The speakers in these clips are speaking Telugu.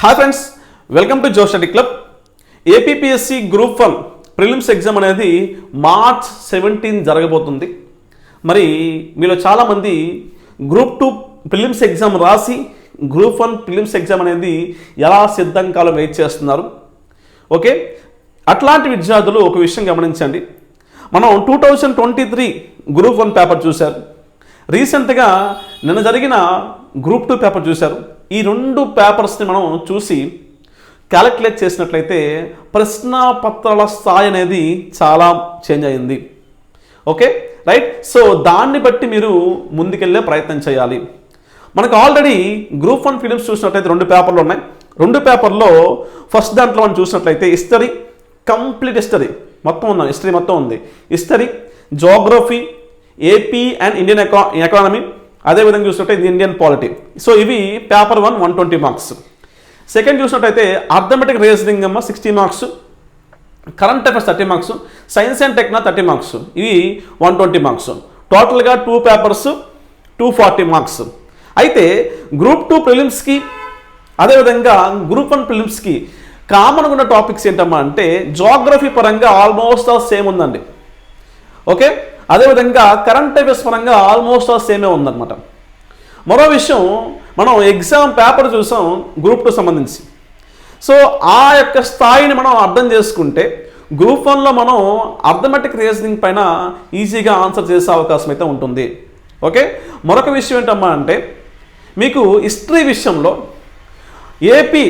Hi friends welcome to Jo study club APPSC group one prelims exam అనేది మార్చ్ సెవెంటీన్ జరగబోతుంది. మరి మీలో చాలామంది గ్రూప్ టూ ప్రిలిమ్స్ ఎగ్జామ్ రాసి గ్రూప్ వన్ ప్రిలిమ్స్ ఎగ్జామ్ అనేది ఎలా సిద్ధం కాలం వెయిట్ చేస్తున్నారు? ఓకే అట్లాంటి విద్యార్థులు ఒక విషయం గమనించండి. మనం two thousand twenty three group one paper చూశారు రీసెంట్గా నిన్న జరిగిన గ్రూప్ టూ పేపర్ చూశారు. ఈ రెండు పేపర్స్ని మనం చూసి క్యాలిక్యులేట్ చేసినట్లయితే ప్రశ్నాపత్రాల స్థాయి అనేది చాలా చేంజ్ అయింది. ఓకే? రైట్? సో దాన్ని బట్టి మీరు ముందుకెళ్ళే ప్రయత్నం చేయాలి. మనకు ఆల్రెడీ గ్రూప్ వన్ ఫిలిమ్స్ చూసినట్లయితే రెండు పేపర్లు ఉన్నాయి. రెండు పేపర్లో ఫస్ట్ దాంట్లో మనం చూసినట్లయితే హిస్టరీ కంప్లీట్ హిస్టరీ మొత్తం ఉంది హిస్టరీ మొత్తం ఉంది. History geography AP and Indian eco economy అదేవిధంగా చూసినట్టయితే ఇండియన్ పాలిటీ సో ఇవి paper one one twenty marks second చూసినట్టయితే అర్థమెటిక్ రీజనింగ్ అమ్మ sixty marks current affairs thirty marks science and techno thirty marks ఇవి వన్ ట్వంటీ మార్క్స్ టోటల్గా two papers two forty marks అయితే గ్రూప్ టూ ప్రిలిమ్స్కి అదేవిధంగా గ్రూప్ వన్ ప్రిలిమ్స్కి కామన్గా ఉన్న టాపిక్స్ ఏంటమ్మా అంటే జోగ్రఫీ పరంగా ఆల్మోస్ట్ ఆల్ సేమ్ ఉందండి. ఓకే అదేవిధంగా కరెంట్ అఫేర్స్ పరంగా ఆల్మోస్ట్ ఆల్ సేమే ఉందన్నమాట. మరో విషయం మనం ఎగ్జామ్ పేపర్ చూసాం గ్రూప్ టూ సంబంధించి. సో ఆ యొక్క స్థాయిని మనం అర్థం చేసుకుంటే గ్రూప్ వన్లో మనం అర్థమెటిక్ రీజనింగ్ పైన ఈజీగా ఆన్సర్ చేసే అవకాశం అయితే ఉంటుంది. ఓకే? మరొక విషయం ఏంటమ్మా అంటే మీకు హిస్టరీ విషయంలో ఏపీ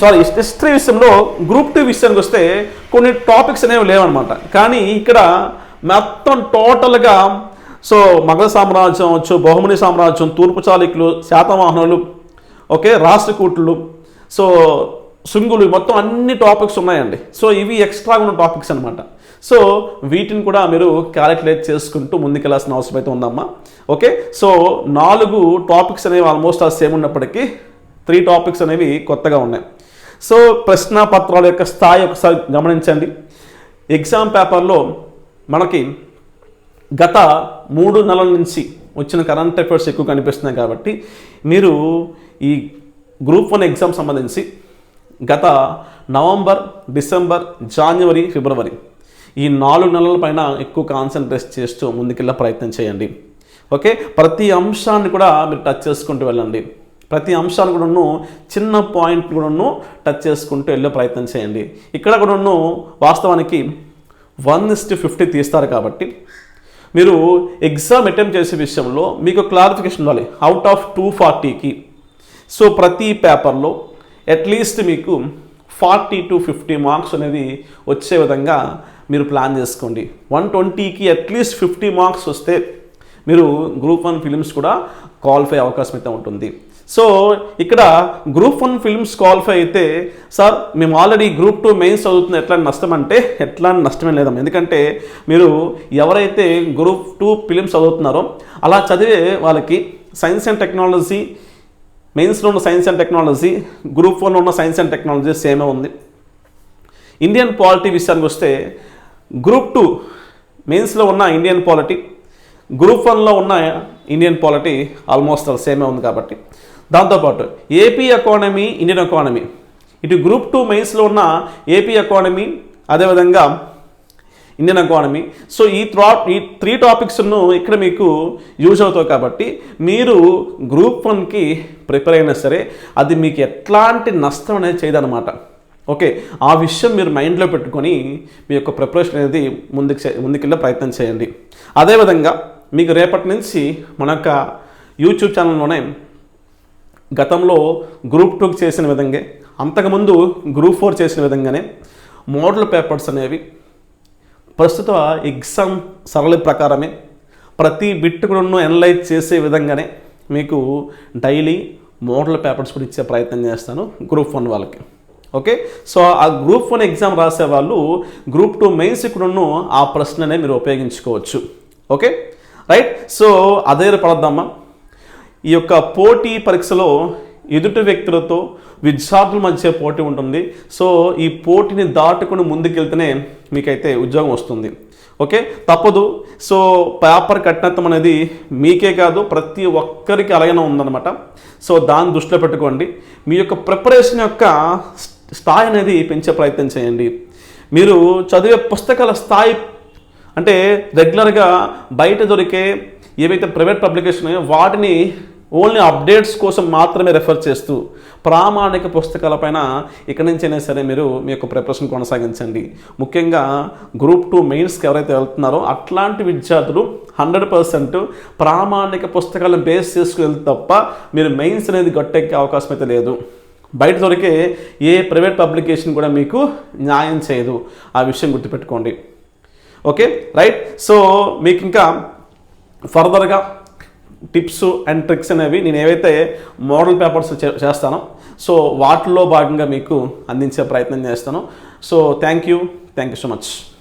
సారీ హిస్టరీ విషయంలో గ్రూప్ టూ విషయానికి వస్తే కొన్ని టాపిక్స్ అనేవి లేవన్నమాట. కానీ ఇక్కడ మొత్తం టోటల్గా సో మగధ సామ్రాజ్యం వచ్చు బహుమని సామ్రాజ్యం తూర్పు చాళుక్యులు శాతవాహనులు ఓకే రాష్ట్రకూట్లు సో శృంగులు మొత్తం అన్ని టాపిక్స్ ఉన్నాయండి. సో ఇవి ఎక్స్ట్రా ఉన్న టాపిక్స్ అనమాట సో వీటిని కూడా మీరు క్యాలిక్యులేట్ చేసుకుంటూ ముందుకెళ్ళాల్సిన అవసరం అయితే ఉందమ్మా. ఓకే సో నాలుగు టాపిక్స్ అనేవి ఆల్మోస్ట్ ఆ సేమ్ ఉన్నప్పటికీ త్రీ టాపిక్స్ అనేవి కొత్తగా ఉన్నాయి. సో ప్రశ్న పత్రాల యొక్క స్థాయి ఒకసారి గమనించండి. ఎగ్జామ్ పేపర్లో మనకి గత మూడు నెలల నుంచి వచ్చిన కరెంట్ అఫైర్స్ ఎక్కువ కనిపిస్తున్నాయి కాబట్టి మీరు ఈ గ్రూప్ వన్ ఎగ్జామ్ సంబంధించి గత నవంబర్ డిసెంబర్ జనవరి ఫిబ్రవరి ఈ నాలుగు నెలల పైన ఎక్కువ కాన్సన్ట్రేట్ చేస్తూ ముందుకెళ్ళే ప్రయత్నం చేయండి. ఓకే? ప్రతి అంశాన్ని కూడా మీరు టచ్ చేసుకుంటూ వెళ్ళండి. ప్రతి అంశాన్ని కూడాను చిన్న పాయింట్ కూడాను టచ్ చేసుకుంటూ వెళ్ళే ప్రయత్నం చేయండి. ఇక్కడ కూడాను వాస్తవానికి వన్ ఇస్ట్ ఫిఫ్టీ తీస్తారు కాబట్టి మీరు ఎగ్జామ్ అటెంప్ట్ చేసే విషయంలో మీకు క్లారిఫికేషన్ ఇవ్వాలి అవుట్ ఆఫ్ టూ ఫార్టీకి సో ప్రతి పేపర్లో అట్లీస్ట్ మీకు ఫార్టీ టు ఫిఫ్టీ మార్క్స్ అనేది వచ్చే విధంగా మీరు ప్లాన్ చేసుకోండి. వన్ ట్వంటీకి అట్లీస్ట్ ఫిఫ్టీ మార్క్స్ వస్తే మీరు గ్రూప్ వన్ ఫిలిమ్స్ కూడా క్వాలిఫై అవకాశం అయితే ఉంటుంది. సో ఇక్కడ గ్రూప్ వన్ ఫిల్మ్స్ క్వాలిఫై అయితే సార్ మేము ఆల్రెడీ గ్రూప్ టూ మెయిన్స్ చదువుతున్న ఎట్లాంటి నష్టం అంటే ఎట్లాంటి నష్టమే లేదమ్మా ఎందుకంటే మీరు ఎవరైతే గ్రూప్ టూ ఫిలిమ్స్ చదువుతున్నారో అలా చదివే వాళ్ళకి సైన్స్ అండ్ టెక్నాలజీ మెయిన్స్లో ఉన్న సైన్స్ అండ్ టెక్నాలజీ గ్రూప్ వన్లో ఉన్న సైన్స్ అండ్ టెక్నాలజీ సేమే ఉంది. ఇండియన్ పాలిటీ విషయానికి వస్తే గ్రూప్ టూ మెయిన్స్లో ఉన్న ఇండియన్ పాలిటీ గ్రూప్ వన్లో ఉన్న ఇండియన్ పాలిటీ ఆల్మోస్ట్ సేమే ఉంది కాబట్టి. దాంతోపాటు ఏపీ ఎకానమీ ఇండియన్ ఎకానమీ ఇటు గ్రూప్ టూ మెయిన్స్లో ఉన్న ఏపీ ఎకానమీ అదేవిధంగా ఇండియన్ ఎకానమీ సో ఈ త్రా ఈ త్రీ టాపిక్స్ను ఇక్కడ మీకు యూజ్ అవుతాయి కాబట్టి మీరు గ్రూప్ వన్కి ప్రిపేర్ అయినా సరే అది మీకు ఎట్లాంటి నష్టం అనేది చేయదనమాట ఓకే ఆ విషయం మీరు మైండ్లో పెట్టుకొని మీ యొక్క ప్రిపరేషన్ అనేది ముందుకు ముందుకెళ్ళే ప్రయత్నం చేయండి. అదేవిధంగా మీకు రేపటి నుంచి మన యొక్క యూట్యూబ్ ఛానల్లోనే గతంలో గ్రూప్ టూకి చేసిన విధంగా అంతకుముందు గ్రూప్ ఫోర్ చేసిన విధంగానే మోడల్ పేపర్స్ అనేవి ప్రస్తుత ఎగ్జామ్ సరళి ప్రకారమే ప్రతి బిట్ కూడా ఎనలైజ్ చేసే విధంగానే మీకు డైలీ మోడల్ పేపర్స్ కూడా ఇచ్చే ప్రయత్నం చేస్తాను గ్రూప్ వన్ వాళ్ళకి. ఓకే? సో ఆ గ్రూప్ వన్ ఎగ్జామ్ రాసే వాళ్ళు గ్రూప్ టూ మెయిన్స్ కూడాను ఆ ప్రశ్ననే మీరు ఉపయోగించుకోవచ్చు. ఓకే? రైట్? సో అదే పడద్దామా ఈ యొక్క పోటీ పరీక్షలో ఎదుటి వ్యక్తులతో విద్యార్థుల మధ్య పోటీ ఉంటుంది. సో ఈ పోటీని దాటుకుని ముందుకెళ్తేనే మీకైతే ఉద్యోగం వస్తుంది. ఓకే? తప్పదు. సో పేపర్ కఠినత్వం అనేది మీకే కాదు ప్రతి ఒక్కరికి అలాగనే ఉందన్నమాట. సో దాన్ని దృష్టిలో పెట్టుకోండి. మీ యొక్క ప్రిపరేషన్ యొక్క స్థాయి అనేది పెంచే ప్రయత్నం చేయండి. మీరు చదివే పుస్తకాల స్థాయి అంటే రెగ్యులర్గా బయట దొరికే ఏవైతే ప్రైవేట్ పబ్లికేషన్ వాటిని ఓన్లీ అప్డేట్స్ కోసం మాత్రమే రెఫర్ చేస్తూ ప్రామాణిక పుస్తకాలపైన ఇక్కడి నుంచైనా సరే మీరు మీ యొక్క ప్రిపరేషన్ కొనసాగించండి. ముఖ్యంగా గ్రూప్ టూ మెయిన్స్కి ఎవరైతే వెళ్తున్నారో అట్లాంటి విద్యార్థులు హండ్రెడ్ పర్సెంట్ ప్రామాణిక పుస్తకాలను బేస్ చేసుకుని వెళ్తే తప్ప మీరు మెయిన్స్ అనేది గట్టెక్కే అవకాశం అయితే లేదు. బయట దొరికే ఏ ప్రైవేట్ పబ్లికేషన్ కూడా మీకు న్యాయం చేయదు. ఆ విషయం గుర్తుపెట్టుకోండి. ఓకే రైట్ సో మీకు ఇంకా ఫర్దర్గా టిప్స్ అండ్ ట్రిక్స్ అనేవి నేను ఏవైతే మోడల్ పేపర్స్ చే- చేస్తానో సో వాటిలో భాగంగా మీకు అందించే ప్రయత్నం చేస్తాను. So thank you thank you so much.